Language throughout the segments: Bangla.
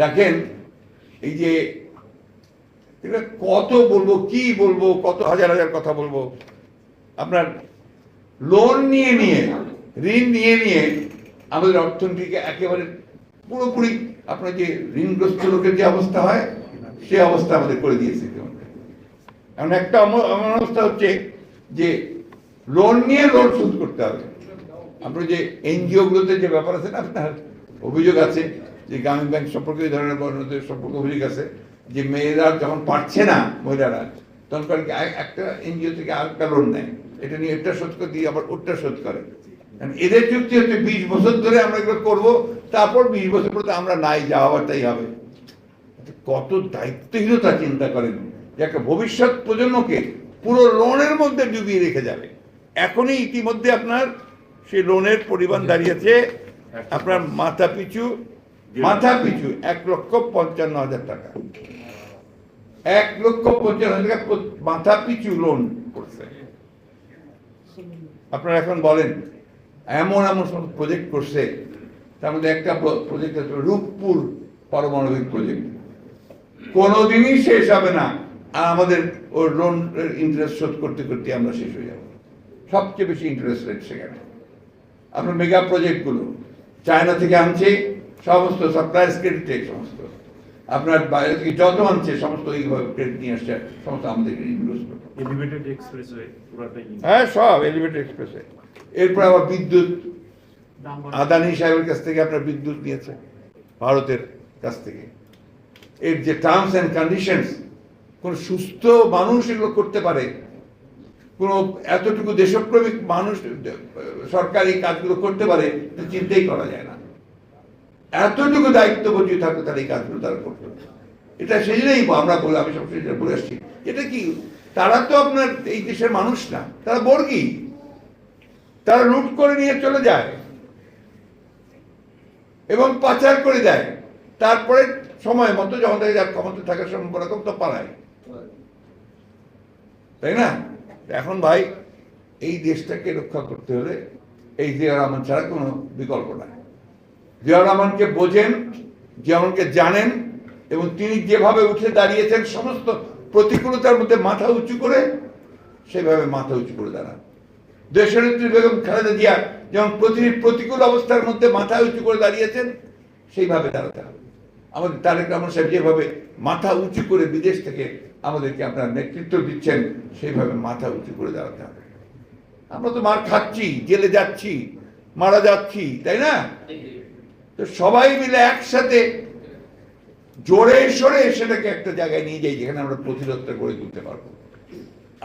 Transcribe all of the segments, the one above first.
দেখেন, এই যে কত বলব, কি বলব, কত হাজার হাজার কথা বলব আপনার লোন নিয়ে নিয়ে, ঋণ নিয়ে নিয়ে আমাদের অর্থনীতিকে একেবারে পুরোপুরি আপনার যে ঋণগ্রস্ত লোকের যে অবস্থা হয়, সে অবস্থা আমাদের করে দিয়েছে। এমন একটা এমন অবস্থা হচ্ছে যে লোন নিয়ে লোন শোধ করতে হবে আপনার যে এনজিও গুলোতে যে ব্যাপার আছে না, আপনার অভিযোগ আছে যে গ্রামীণ ব্যাংক সম্পর্কে এই ধরনের বর্ণদের সম্পর্কে অভিযোগ আছে যে মেয়েরা যখন পারছে না মহিলারা, তখন করে একটা এনজিও থেকে আরেকটা লোন নেয়। এটা নিয়ে এটা শোধ করে দিয়ে আবার ওটা শোধ করে। এদের চুক্তি হচ্ছে বিশ বছর ধরে আমরা এগুলো করব, তারপর বিশ বছর পর আমরা নাই, যা হওয়ার তাই হবে। কত দায়িত্বহীনতা চিন্তা করেন। যে একটা ভবিষ্যৎ প্রজন্মকে পুরো লোনের মধ্যে ডুবিয়ে রেখে যাবে। এখনই ইতিমধ্যে আপনার সেই লোনের পরিমাণ দাঁড়িয়েছে। আপনার মাথা পিছু মাথা পিছু, এক লক্ষ পঞ্চান্ন হাজার টাকা। এক লক্ষ পঞ্চান্ন হাজার টাকা মাথা পিছু লোন করছে। আপনারা এখন বলেন, এমন এমন সব প্রজেক্ট করছে, তার মধ্যে একটা প্রজেক্ট আছে, রূপপুর পারমাণবিক প্রজেক্ট কোনোদিনই শেষ হবে না, আর আমাদের ওর লোন ইন্টারেস্ট শোধ করতে করতে আমরা শেষ হয়ে যাব। সবচেয়ে বেশি ইন্টারেস্ট রেট সেখানে। আপনার মেগা প্রজেক্টগুলো চায়না থেকে আনছে সমস্ত সাপ্লাইস ক্রেডিটে সমস্ত। আপনার বাইরে থেকে যত আনছে সমস্ত এইভাবে ক্রেডিট নিয়ে আসছে সমস্ত আমাদের এলিভেটেড এক্সপ্রেসওয়ে হ্যাঁ সব এলিভেটেড এক্সপ্রেসে এরপর আবার বিদ্যুৎ। আদানি সাহেবের কাছ থেকে আপনার বিদ্যুৎ নিয়েছে ভারতের কাছ থেকে। এর যে টার্মস অ্যান্ড কন্ডিশনস কোন সুস্থ মানুষ এগুলো করতে পারে। কোন এতটুকু দেশপ্রেমিক মানুষ সরকার কাজগুলো করতে পারে চিন্তাই করা যায় না। এতটুকু দায়িত্ববোধী থাকলে তারা এই কাজগুলো তারা করতে এটা সেই জন্যই আমরা বলে আমি সবসময় বলে আসছি। এটা কি, তারা তো আপনার এই দেশের মানুষ না, তারা বর্গী। তারা লুট করে নিয়ে চলে যায় এবং পাচার করে দেয়। তারপরে সময় মতো যখন দেখে যার ক্ষমতা থাকার সম্ভাবনা কম, তো পালায়। তাই না? এখন ভাই, এই দেশটাকে রক্ষা করতে হলে এই জিয়া রহমান ছাড়া কোনো বিকল্প নাই। জিয়া রহমানকে বোঝেন জিয়া রহমানকে জানেন এবং তিনি যেভাবে উঠে দাঁড়িয়েছেন, সমস্ত প্রতিকূলতার মধ্যে মাথা উঁচু করে সেভাবে মাথা উঁচু করে দাঁড়ান। দেশনেত্রী বেগম খালেদা জিয়া যেমন প্রতিটি প্রতিকূল অবস্থার মধ্যে মাথা উঁচু করে দাঁড়িয়েছেন, সেইভাবে দাঁড়াতে হবে। আমাদের তারেক রহমান সাহেব যেভাবে মাথা উঁচু করে বিদেশ থেকে আমাদেরকে আপনার নেতৃত্ব দিচ্ছেন, সেইভাবে মাথা উঁচু করে দাঁড়াতে হবে। আমরা তো মার খাচ্ছি, জেলে যাচ্ছি, মারা যাচ্ছি, তাই না? তো সবাই মিলে একসাথে জোরে সরে সেটাকে একটা জায়গায় নিয়ে যাই, যেখানে আমরা প্রতিরোধটা গড়ে তুলতে পারব।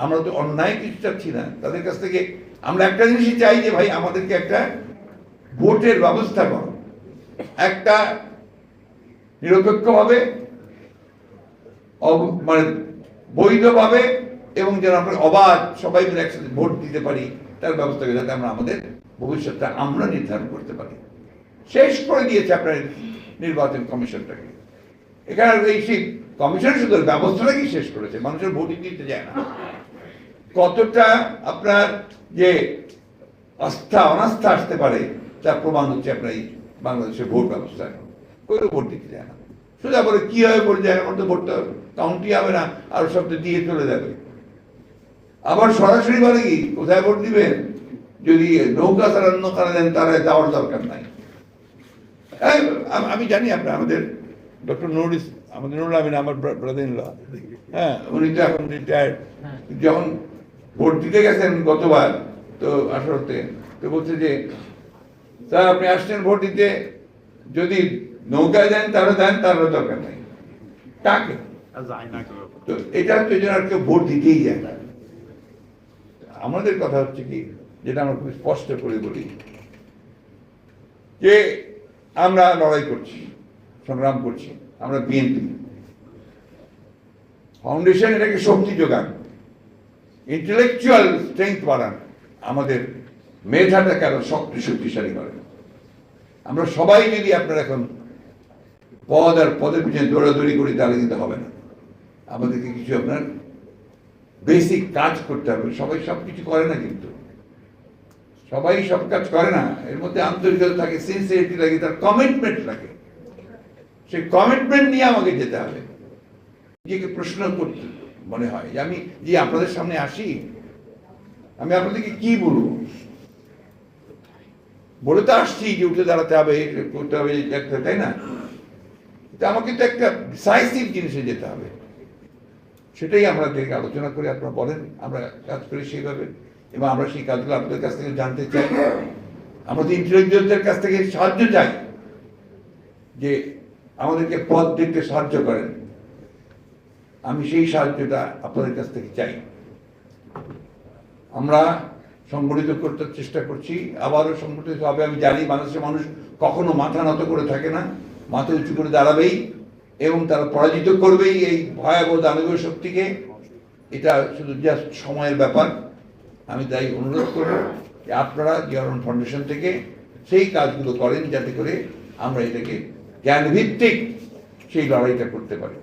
আমরা তো অন্যায় কিছু চাচ্ছি না। তাদের কাছ থেকে আমরা একটা জিনিসই চাই যে, ভাই, আমাদেরকে একটা ভোটের ব্যবস্থা করো। একটা নিরপেক্ষভাবে মানে বৈধভাবে এবং যেন আমরা অবাধ সবাই মিলে একসাথে ভোট দিতে পারি, তার ব্যবস্থা যাতে আমরা আমাদের ভবিষ্যৎটা আমরা নির্ধারণ করতে পারি। শেষ করে দিয়েছে আপনার নির্বাচন কমিশনটাকে। এখানে এই সেই কমিশন শুধু ব্যবস্থাটাকে শেষ করেছে, মানুষের ভোটই দিতে যায় না। কতটা আপনার যে আস্থা, অনাস্থা আসতে পারে, তার প্রমাণ হচ্ছে আপনার এই বাংলাদেশের ভোট ব্যবস্থা এখন। কেউ ভোট দিতে যায় না। সোজা বলে কি হবে ভোট যায় আমার তো ভোটটা কাউন্টি হবে না, আর সব তো দিয়ে চলে যাবে। আবার সরাসরি বলে কি, কোথায় ভোট দিবেন? যদি নৌকা অন্য কারণে দেন তারা যাওয়ার দরকার নাই। আম- আমি জানি আপনার আমাদের ডক্টর নুরুল আমাদের নুরুল আমিন আমার ব্রাদার ল হ্যাঁ উনি তো এখন রিটায়ার্ড যখন ভোট দিতে গেছেন গতবার তো আঠারোতে তো বলছে যে স্যার আপনি আসছেন ভোট দিতে যদি নৌকায় দেন তাহলে দেন তাহলে দরকার নাই। কেউ। তো এটা তো জন্য আর কেউ ভোট দিতেই যায় না। আমাদের কথা হচ্ছে কি যেটা আমরা খুব স্পষ্ট করে বলি যে আমরা লড়াই করছি, সংগ্রাম করছি, আমরা বিএনপি ফাউন্ডেশন এটাকে শক্তি যোগান ইন্টেলেকচুয়াল স্ট্রেংথ বাড়ান, আমাদের মেধাটাকে আরও শক্তি শক্তিশালী করেন আমরা সবাই যদি আপনার এখন পদ আর পদের পিছনে দৌড়াদৌড়ি করি তাহলে কিন্তু হবে না। আমাদেরকে কিছু আপনার বেসিক কাজ করতে হবে, সবাই সব কিছু করে না কিন্তু। সবাই সব কাজ করে না। এর মধ্যে আন্তরিকতা থাকে সিনসিয়ারিটি লাগে, তার কমিটমেন্ট লাগে। সেই কমিটমেন্ট নিয়ে আমাকে যেতে হবে। নিজেকে প্রশ্ন করতে মনে হয় যে আমি যে আপনাদের সামনে আসি। আমি আপনাদেরকে কি বলব? বলে তো আসছি যে উঠে দাঁড়াতে হবে, করতে হবে একটা তাই না? আমাকে তো একটা ডিসাইসিভ জিনিসে যেতে হবে। সেটাই আমরা আলোচনা করে, আপনারা বলেন, আমরা কাজ করি সেইভাবে। এবং আমরা সেই কাজগুলো আপনাদের কাছ থেকে জানতে চাই। আমরা তো ইন্টেলিজেন্সের কাছ থেকে সাহায্য চাই যে আমাদেরকে পথ দেখতে সাহায্য করেন। আমি সেই সাহায্যটা আপনাদের কাছ থেকে চাই। আমরা সংগঠিত করতে চেষ্টা করছি। আবারও সংগঠিত হবে, আমি জানি বাংলাদেশের মানুষ কখনো মাথা নত করে থাকে না। মাথা উঁচু করে দাঁড়াবেই এবং তারা পরাজিত করবেই এই ভয়াবহ দানবীয় শক্তিকে। এটা শুধু জাস্ট সময়ের ব্যাপার। আমি তাই অনুরোধ করব যে আপনারা জিয়ারন ফাউন্ডেশন থেকে সেই কাজগুলো করেন যাতে করে আমরা এটাকে জ্ঞানভিত্তিক সেই লড়াইটা করতে পারি।